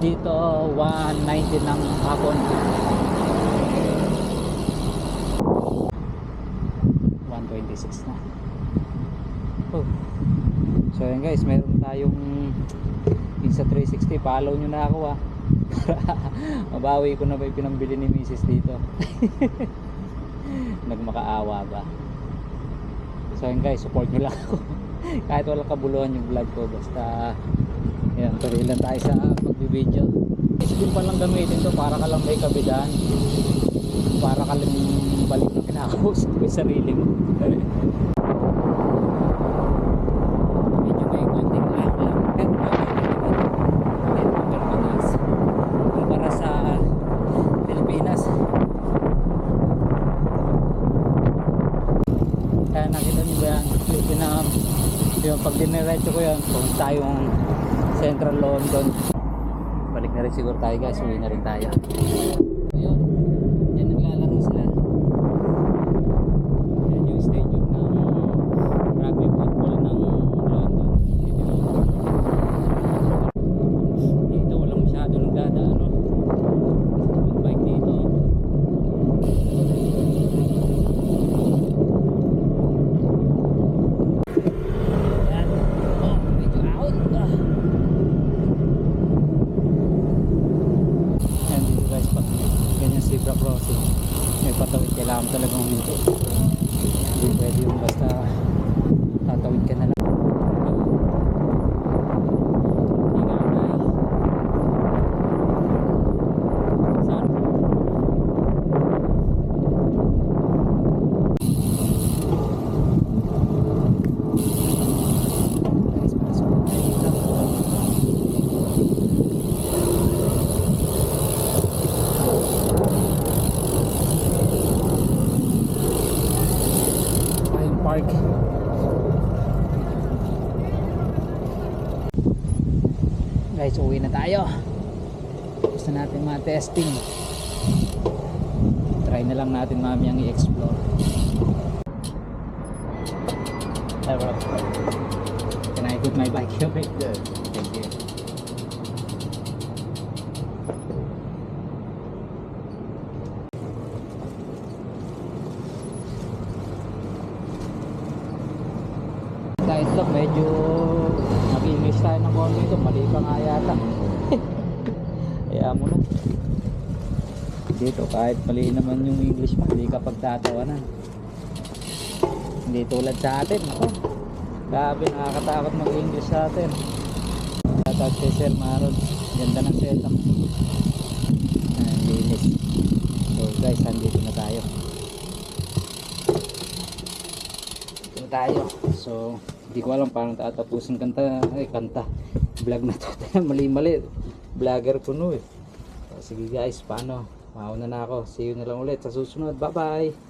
dito 1.19 ng hapon. 1.26 na. Oh. so yun guys meron tayong Insta 360 follow nyo na ako ah. Mabawi ko na ba yung pinambili ni Mrs. dito? Nagmakaawa ba? So yun guys support nyo lang ako. Kahit walang kabuluhan yung vlog ko basta yan tuloy lang tayo sa pagbibideo isipin pa lang gamitin to para ka lang may kabidahan para ka lang balik na kinakausap mo yung sarili mo. Kaya nakita niyo ba yan? Yung na yung pag diniretso ko yan kung tayong Central London. Balik na rin siguro tayo guys. Uwi na rin tayo. Ayun yan naglalaro sila yan yung stadium ng rugby football ng London dito walang masyado nagdadaan no? bike dito Ayan. Oh, medyo out. Ah. Ayan dito guys, pag ganyan zebra crossing, may patawid kailangan talagang huminto. Hindi pwede yung basta tatawid ka na lang. Ingat tayo. Saan? Guys, pasok na tayo dito. Ayun park. Guys, uwi na tayo. Gusto natin mga testing. Try na lang natin mamayang i-explore. Hey bro. Can I put my bike here? Yeah. Thank you. Kahit lang medyo nag-English tayo ng konti ito, mali pa nga yata. Kaya mo na. Dito kahit mali naman yung English mo, hindi ka pagtatawanan. Hindi tulad sa atin. Ako, grabe nakakatakot mag-English sa atin. Shoutout kay Sir Maron. Ganda ng setup. Ang linis. So guys, andito na tayo. Dito na tayo. So, hindi ko alam paano tatapusin kanta. Ay, kanta. Vlog na to. Mali-mali. Vlogger ko no eh. So, sige guys, paano? Mauna na ako. See you na lang ulit sa susunod. Bye-bye!